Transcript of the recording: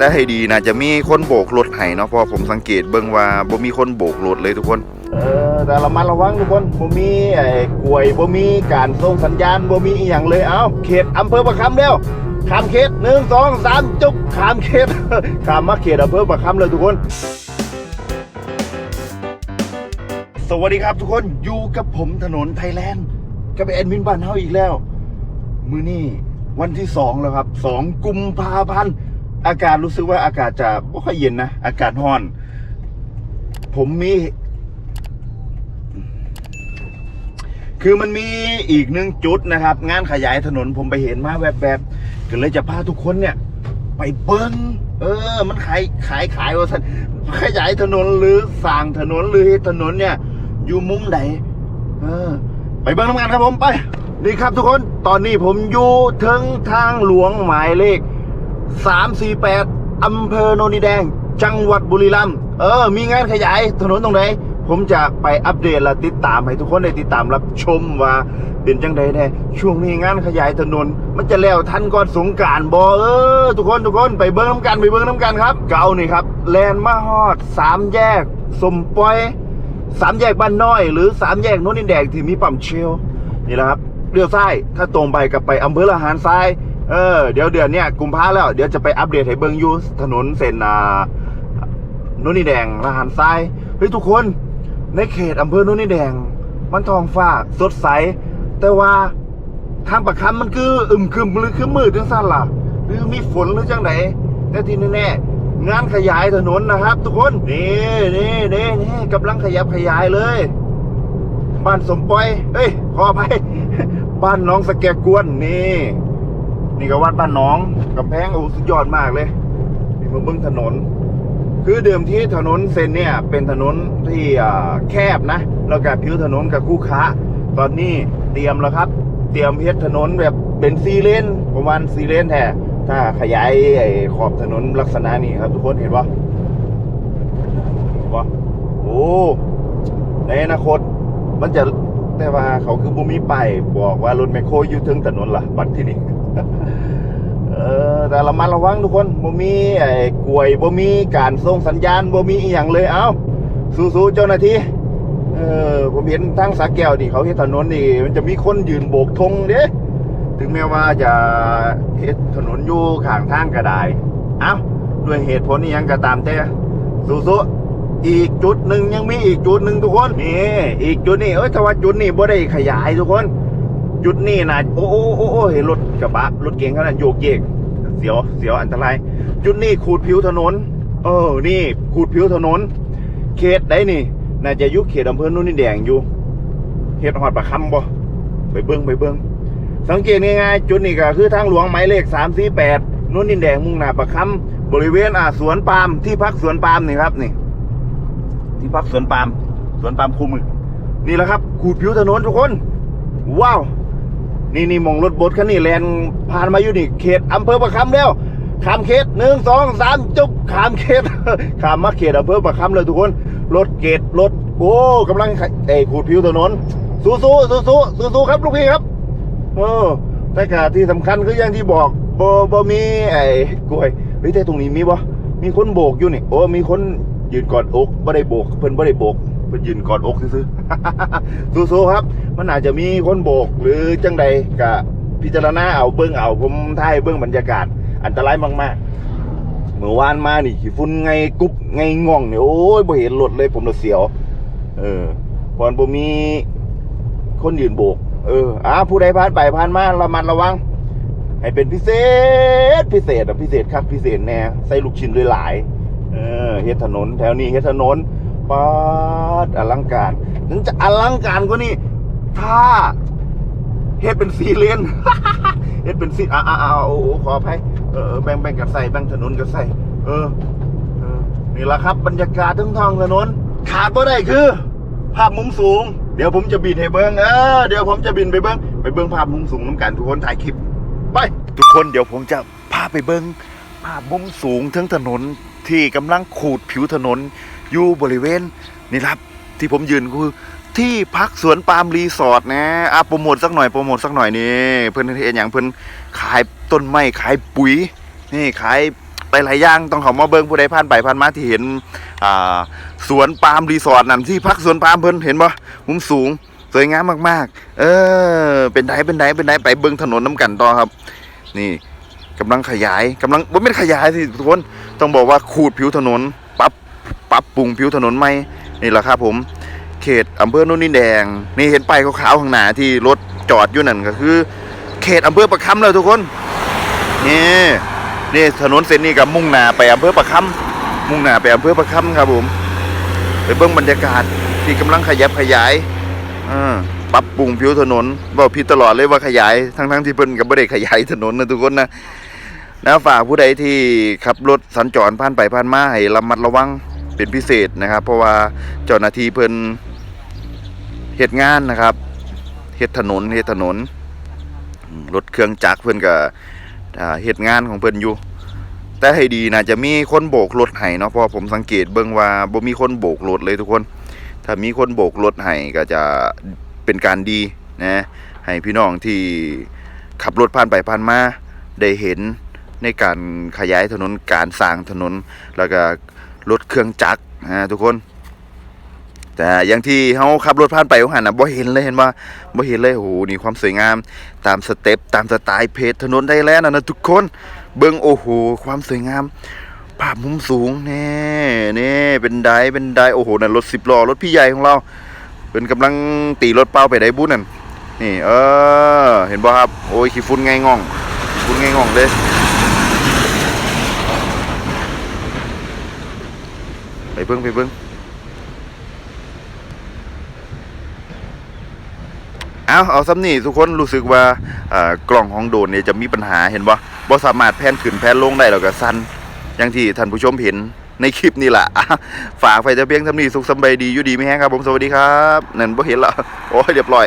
แต่ให้ดีน่าจะมีคนโบกรถให้เนาะเพราะผมสังเกตเบิ่งว่าบ่มีคนโบกรถเลยทุกคน เออแต่ระมัดระวังทุกคนบ่มีไอ้กล้วยบ่มีการส่งสัญญาณบ่มีอีหยังเลยเอ้าเขตอำเภอประคำแล้วข้ามเขตหนึ่งสองสามจุกข้ามเขตข้ามมาเขตอำเภอประคำเลยทุกคน สวัสดีครับทุกคนอยู่กับผมถนนไทยแลนด์กับแอดมินบ้านเฮาอีกแล้ว มือนี่วันที่สองแล้วครับสองกุมภาพันธ์ อากาศรู้สึกว่าอากาศจะไม่ค่อยเย็นนะ อากาศร้อน ผมมี คือมันมีอีกหนึ่งจุดนะครับ งานขยายถนนผมไปเห็นมาแบบแบบๆก็เลยจะพาทุกคนเนี่ย ไปเบิ้งเออ มันขายขายขายว่าสันขยายถนนหรือสร้างถนนหรือถนนเนี่ย อยู่มุมไหนเออ ไปเบิ้งทำงานครับผมไปนี่ครับทุกคนตอนนี้ผมอยู่ถึงทางหลวงหมายเลข 348 อำเภอโนนดิแดง จังหวัดบุรีรัมย์เออ มีงานขยายถนนตรงไหน ผมจะไปอัปเดตและติดตามให้ทุกคนได้ติดตามรับชมว่าเป็นจังใดแน่ช่วงนี้งานขยายถนน มันจะแล้วทันก่อนสงการบอเออ ทุกคนทุกคนไปเบิ้งน้ำกันไปเบิ้งน้ำกันครับเก่านี่ครับแลนมาฮอดสามแยกสมปอยสามแยกบ้านน้อย หรือสามแยกโน้นดินแดงที่มีปั๊มเชลนี่แหละครับเลี้ยวซ้ายถ้าตรงไปกับไปอำเภอละหารทราย เออเดี๋ยวเดือนเนี้ยกุมภาแล้ว เดี๋ยวจะไปอัปเดตให้เบิ่งยูถนนเส้นอ่าน่นนี่แดงละหารทรายเฮ้ยทุกคนในเขตอำเภอโน่นนี่แดง มันทองฟ้าสดใส แต่ว่าทางประคำมันคืออึมครึมหรือคือมืดจังสั้นล่ะ หรือมีฝนหรือจังไหนแต่ที่แน่ๆงานขยายถนนนะครับ ทุกคนนี่นี่นี่นี่กำลังขยับขยายเลย บ้านสมปอยเอ้ยขออภัยบ้านน้องสแกกวนนี่ นี่ก็วัดบ้านน้องกำแพงโอ้สุดยอดมากเลยนี่มาเบิ้งถนน คือเดิมที่ถนนเส้นเนี่ย เป็นถนนที่อ่าแคบนะ แล้วก็ผิวถนนกับคู่ค้า ตอนนี้เตรียมแล้วครับ เตรียมเฮ็ดถนนแบบเป็นซีเลนประมาณซีเลนแท้ถ้าขยายขอบถนนลักษณะนี้ครับ ทุกคนเห็นปะเห็นปะโอ้ในอนาคตมันจะแต่ว่าเขาคือบุมีไปบอกว่ารถแมคโครอยู่ถึงถนนล่ะ บัดที่นี่ เออแต่ระมัดระวังทุกคนบ่มีไอ้กลวยบ่มีการส่งสัญญาณบ่มีอีหยังเลยเอ้าสู้ๆเจ้าหน้าที่เออผมเห็นทางสาแก้วนี่เขาเฮ็ดถนนนี่มันจะมีคนยืนโบกธงเด้ถึงแม้ว่าจะเฮ็ดถนนอยู่ข้างทางก็ได้เอ้าด้วยเหตุผลนี้ยังก็ตามแต่สู้ๆอีกจุดหนึ่งยังมีอีกจุดหนึ่งทุกคนนี่อีกจุดนี้เอ้ยแต่ว่าจุดนี้บ่ได้ขยายทุกคน จุดนี้นะโอ้โอ้โอ้โอ้เห็นรถกระบะรถเก๋งขนาดโยกเยกเสียวเสียวอันตราย จุดนี้ขูดผิวถนน เออ นี่ขูดผิวถนน เขตใดนี่ น่าจะยุคเขตอำเภอนุ่นนี่แดงอยู่เขตหอดประคำบ่ไปเบิ้งไปเบิ้งสังเกตง่ายๆจุดนี้ก็คือทางหลวงหมายเลขสามสี่แปดนุ่นนี่แดงมุ่งหน้าประคำบริเวณอ่าสวนปาล์มที่พักสวนปาล์มนี่ครับนี่ ที่พักสวนปาล์มสวนปาล์มคูมึกนี่แหละครับขูดผิวถนนทุกคน ว้าว นี่นี่มองรถบดคันนี้แลนผ่านมาอยู่นี่เขตอำเภอประคำแล้วขามเขตหนึ่งสองสามจุบขามเขตขามมาเขตอำเภอประคำเลยทุกคนรถเกตรถโอ้กำลังไอ้ขูดผิวถนนสู้สู้สู้สู้สู้สู้ครับลูกพี่ครับเออแต่กาที่สำคัญคืออย่างที่บอกบ่บ่มีไอ้กล้วยเฮ้ยแต่ตรงนี้มีบ่มีคนโบกอยู่นี่โอ้มีคนยืนกอดอกบ่ได้โบกเพิ่นบ่ได้โบกเพิ่นยืนกอดอกซื่อๆสู้ๆครับ มันอาจจะมีคนโบกหรือจังใดกะพิจารณาเอาเบิ้องเอาผมถ่ายเบิ้องบรรยากาศ อันตรายมากๆเมื่อวานมานี่ขี้ฝุ่นไงกุ๊บไงง่องเนี่ยโอ้ยบ่เห็นรถเลยผมรถเสียว เออพอนบ่มีคนยืนโบก เอออ่าผู้ใดผ่านไปผ่านมาระมัดระวัง ให้เป็นพิเศษพิเศษอะพิเศษครับพิเศษแน่ใส่ลูกชิ้นด้วยหลายๆเออเฮ็ดถนน แถวนี้เฮ็ดถนนปาดอลังการถึงจะอลังการกว่านี้ ถ้าเฮ็ดเป็นสีเลนเฮ็ดเป็นสีอ่าอ่าอ่าโอ้โหขออภัยเออแบ่งแบ่งกับใส่แบ่งถนนกับใส่เออเออนี่แหละครับ บรรยากาศทั้งทางถนน ขาดบ่ได้คือ ภาพมุมสูง เดี๋ยวผมจะบินให้เบิ้งเออเดี๋ยวผมจะบินไปเบิ้งไปเบิ้งภาพมุมสูงน้ำกันทุกคนถ่ายคลิปไปทุกคนเดี๋ยวผมจะพาไปเบิ้งภาพมุมสูงทั้งถนนที่กำลังขูดผิวถนนอยู่บริเวณนี่ครับ ที่ผมยืนคือ ที่พักสวนปาล์มรีสอร์ทนะอะโปรโมทสักหน่อยโปรโมทสักหน่อยนี่เพื่อนเฮ็ดอย่างเพื่อนขายต้นไม้ขายปุ๋ย นี่ขายหลายๆอย่างต้องเขามาเบิ่งผู้ใดผ่านไปผ่านมาที่เห็นอ่าสวนปาล์มรีสอร์ทนั่นที่พักสวนปาล์มเพิ่อนเห็นบ่มุมสูงสวยงามมาก ๆ เออ เป็นไดเป็นไดเป็นไดไปเบิ่งถนนน้ำกันต่อครับ นี่กำลังขยายกำลังบ่แม่ขยายสิทุกคนต้องบอกว่าขูดผิวถนนปรับปรับปรุงผิวถนนใหม่นี่แหละครับผม เขตอำเภอโนนดิแดง นี่เห็นป้ายขาวๆข้างหน้าที่รถจอดอยู่นั่นก็คือ เขตอำเภอประคำเลยทุกคน นี่นี่ถนนเส้นนี้กับมุ่งหน้าไปอำเภอประคำมุ่งหน้าไปอำเภอประคำครับผมไปเบิ่งบรรยากาศที่กำลังขยับขยายอ่าปรับปรุงผิวถนนบอกผิดตลอดเลยว่าขยายทั้งๆที่เพิ่นก็บ่ได้ขยายถนนนะทุกคนนะนะฝากผู้ใดที่ขับรถสัญจรผ่านไปผ่านมาให้ระมัดระวังเป็นพิเศษนะครับ เพราะว่าเจ้าหน้าที่เพิ่น เฮ็ดงานนะครับเฮ็ดถนนเฮ็ดถนนรถเครื่องจักรเพิ่อนก็อ่าเฮ็ดงานของเพิ่อนอยู่ แต่ให้ดีนะจะมีคนโบกรถให้เนาะเพราะผมสังเกตเบิ่งว่าบ่มีคนโบกรถเลยทุกคน ถ้ามีคนโบกรถให้ก็จะเป็นการดีนะให้พี่น้องที่ขับรถผ่านไปผ่านมาได้เห็นในการขยายถนนการสร้างถนนแล้วก็รถเครื่องจักรนะทุกคน แต่อย่างที่เฮาขับรถผ่านไปหันนะบ่เห็นเลยเห็นว่าบ่เห็นเลยโอ้โหนี่ความสวยงาม ตามสเต็ปตามสไตล์เพจถนนไทยแลนด์นะนะทุกคน เบิ่งโอ้โห ความสวยงามภาพมุมสูงแน่นี่เป็นไดเป็นไดโอ้โหนั่นรถสิบล้อรถพี่ใหญ่ของเรา เป็นกำลังตีรถเป้าไปได้บุญนั่นนี่ เออ เห็นบ่ครับ โอ้ยขี้ฝุ่นไงง่องขี้ฝุ่นไงง่องเลยไปเบิ้งไปเบิ้ง เอาเอาซ้ำนี่ทุกคนรู้สึกว่าากล่องของโดนเนี่ยจะมีปัญหาเห็นบ่บ่สามารถแพนขึ้นแพนลงได้หรอกก็สั่นอย่างที่ท่านผู้ชมเห็นในคลิปนี่แหละฝากไฟจะเพียงทำนี่สุขสบายดีอยู่ดีไม่แห้งครับผมสวัสดีครับนั่นบ่เห็นละโอ้ยเรียบร้อย